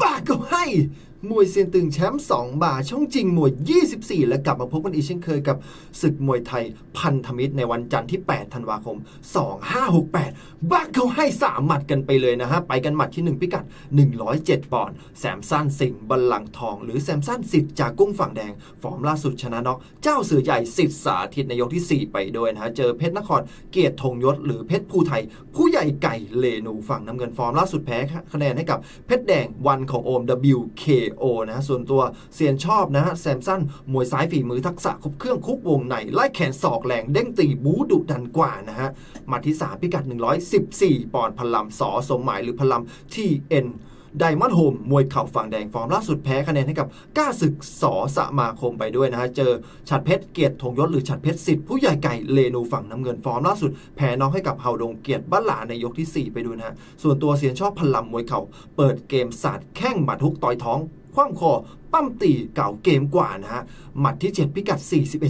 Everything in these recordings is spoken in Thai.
บ้าก็ให้มวยเซียนตึงแชมป์2บาทช่องจริงมวย 24 และกลับมาพบกันอีกเช่นเคยกับศึกมวยไทยพันธมิตรในวันจันทร์ที่ 8 ธันวาคม 2568 บ้าเขาให้3หมัดกันไปเลยนะฮะ ไปกันหมัดที่ 1 พิกัด 107 ปอนด์แซมสันสิงห์บัลลังทอง หรือแซมสันสิทธิ์จากกุ้งฝั่งแดง ฟอร์มล่าสุดชนะน็อกเจ้าเสือใหญ่สิทธิ์สาธิตในยกที่ 4 ไปด้วยนะฮะเจอเพชรนครเกียรติธงยศหรือเพชรภูไทย ผู้ใหญ่ไก่เลนูฝั่งน้ำเงินฟอร์มล่าสุดแพ้คะแนนให้กับเพชรแดงวันของโอม WK นะฮะส่วนตัวเซียนชอบนะฮะแซมสันมวยซ้ายฝีมือทักษะครบเครื่องคุกวงในไล่แขนศอกแรงเด้งตีบูดุดันกว่านะฮะมาที่3พิกัด 114 ปอนด์พลัมสอสมหมายหรือพลัม TN ไดมอนด์โฮมมวยเข่าฝั่งแดงฟอร์มล่าสุดแพ้คะแนนให้กับก้าศึกสอสมาคมไปด้วยนะฮะ เจอฉัดเพชรเกียรติธงยศหรือฉัดเพชรสิทธิ์ผู้ใหญ่ไก่เลนูฝั่งน้ำเงินฟอร์มล่าสุดแพ้น้องให้กับเฮาดงเกียรติบ้านหลาในยกที่ 4 ไปดูนะฮะ ส่วนตัวเสียนชอบพลัมมวยเข่าเปิดเกมสาดแข้งหมัดทุกต่อยท้อง คว่ำคอปั้มตีเก่าเกมกว่านะฮะ หมัดที่ 7 พิกัด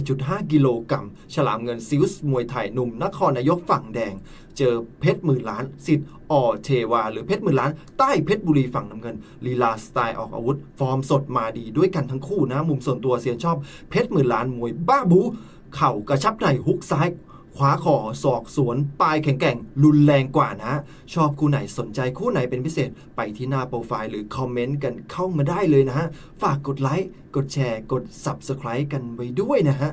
41.5 กิโลกรัม ฉลามเงินซิวส์มวยไทยหนุ่มนครนายกฝั่งแดง เจอเพชรหมื่นล้านสิทธิ์ออเทวา หรือเพชรหมื่นล้านใต้เพชรบุรีฝั่งน้ำเงิน ลีลาสไตล์ออกอาวุธ ฟอร์มสดมาดีด้วยกันทั้งคู่นะ มุมส่วนตัวเสียนชอบเพชรหมื่นล้านมวยบ้าบู เข่ากระชับในฮุกซ้าย ขวาคอศอกสวนปลายแข็งแกร่ง รุนแรงกว่านะ ชอบคู่ไหนสนใจคู่ไหนเป็นพิเศษไปที่หน้าโปรไฟล์หรือคอมเมนต์กันเข้ามาได้เลยนะฮะ ฝากกดไลค์ กดแชร์ กด Subscribe กันไว้ด้วยนะฮะ